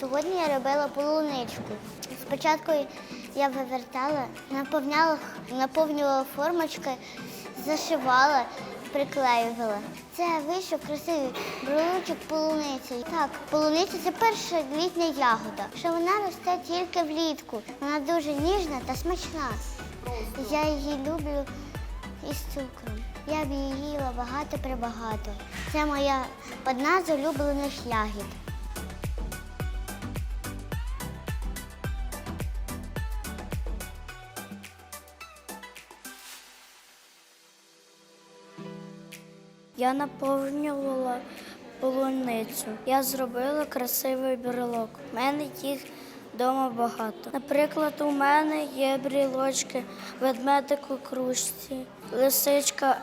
Сьогодні я робила полуничку. Спочатку я вивертала, наповняла, наповнювала формочки, зашивала, приклеювала. Це вийшов красивий брелочок полуниці. Так, полуниця це перша літня ягода. Що вона росте тільки влітку. Вона дуже ніжна та смачна. Я її люблю із цукром. Я б її їла багато прибагато. Це моя одна з улюблених ягід. Я наповнювала полуницю. Я зробила красивий брелок. У мене їх вдома багато. Наприклад, у мене є брілочки, ведмедик у кружці, лисичка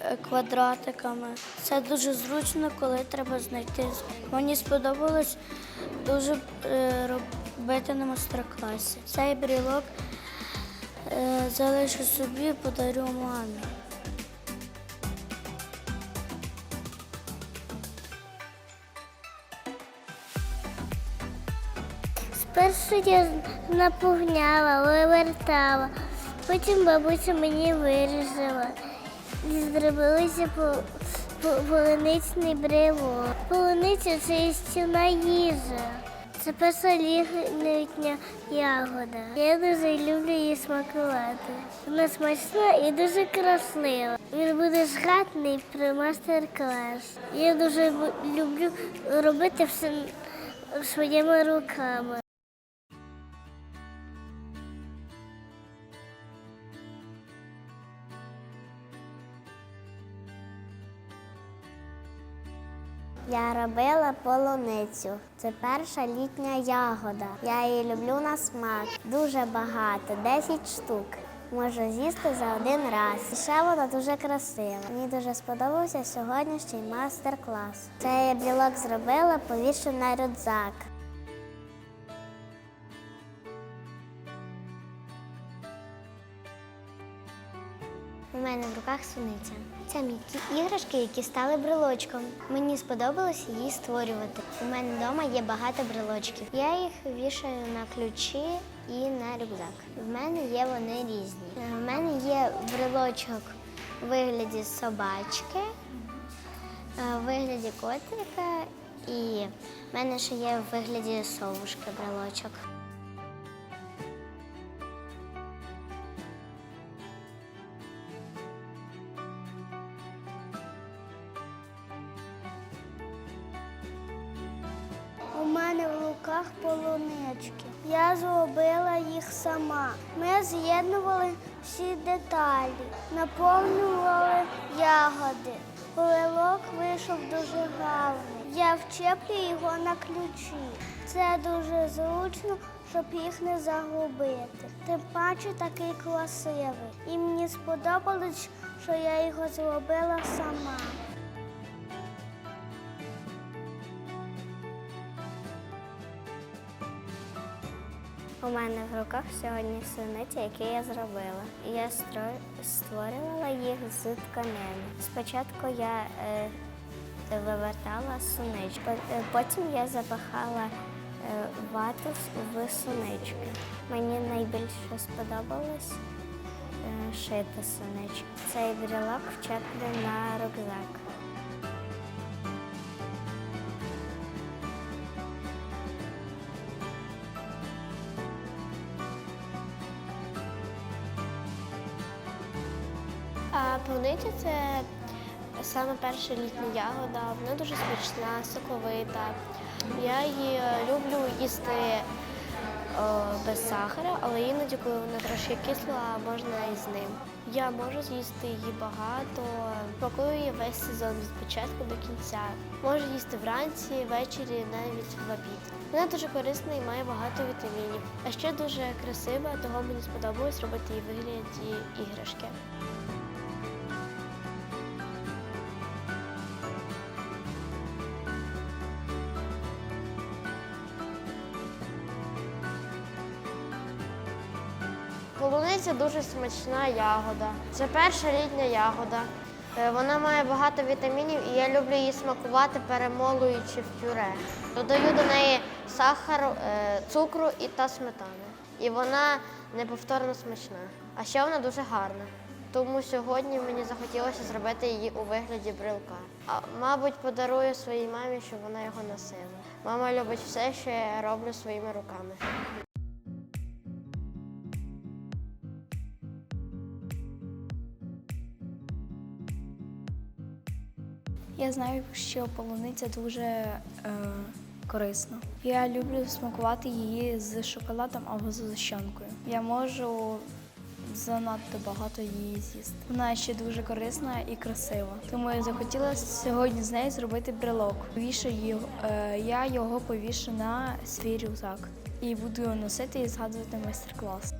е, квадратиками. Це дуже зручно, коли треба знайти. Мені сподобалось дуже е, робити на майстер-класі. Цей брілок е, залишу собі, подарю мамі. Спершу я наповняла, вивертала, потім бабуся мені вирізала і по- полуничний брелок. Полуниця це істинна їжа. Це перша літня ягода. Я дуже люблю її смакувати. Вона смачна і дуже краслива. Він буде згадний при майстер-клас. Я дуже люблю робити все своїми руками. Я робила полуницю. Це перша літня ягода. Я її люблю на смак. Дуже багато, 10 штук. Можу з'їсти за один раз. І ще вона дуже красива. Мені дуже сподобався сьогоднішній майстер-клас. Цей білок зробила, повішу на рюкзак. У мене в руках суниця. Це м'які іграшки, які стали брелочком. Мені сподобалось її створювати. У мене вдома є багато брелочків. Я їх вішаю на ключі і на рюкзак. В мене є вони різні. Е, В мене є брелочок у вигляді собачки, е, у вигляді котика, і в мене ще є в вигляді совушки брелочок. Руках полунички. Я зробила їх сама. Ми з'єднували всі деталі, наповнювали ягоди. Полилок вийшов дуже гарний. Я вчеплю його на ключі. Це дуже зручно, щоб їх не загубити. Тим паче такий красивий. І мені сподобалось, що я його зробила сама. У мене в руках сьогодні суниці, які я зробила. Я створювала їх з тканини. Спочатку я е, вивертала суничку, е, потім я запахала е, вату в сунички. Мені найбільше сподобалось е, шити сунички. Цей брелок вчеплю на рюкзак. Полуниця це саме перша літня ягода. Вона дуже смачна, соковита. Я її е, люблю їсти е, без сахара, але іноді, коли вона трошки кисла, можна і з ним. Я можу з'їсти її багато, смакую її весь сезон від початку до кінця. Можу їсти вранці, ввечері, навіть в обід. Вона дуже корисна і має багато вітамінів. А ще дуже красива, того мені сподобалось робити її вигляді іграшки. Полуниця дуже смачна ягода. Це перша літня ягода. Е, Вона має багато вітамінів і я люблю її смакувати, перемолуючи в пюре. Додаю до неї сахару, е, цукру і та сметани. І вона неповторно смачна. А ще вона дуже гарна. Тому сьогодні мені захотілося зробити її у вигляді брелка. А мабуть, подарую своїй мамі, щоб вона його носила. Мама любить все, що я роблю своїми руками. Я знаю, що полуниця дуже е, корисна. Я люблю смакувати її з шоколадом або з зущенкою. Я можу занадто багато її з'їсти. Вона ще дуже корисна і красива. Тому я захотіла сьогодні з нею зробити брелок. Повішу його, е, я його повішу на свій рюкзак і буду його носити і згадувати майстер-клас.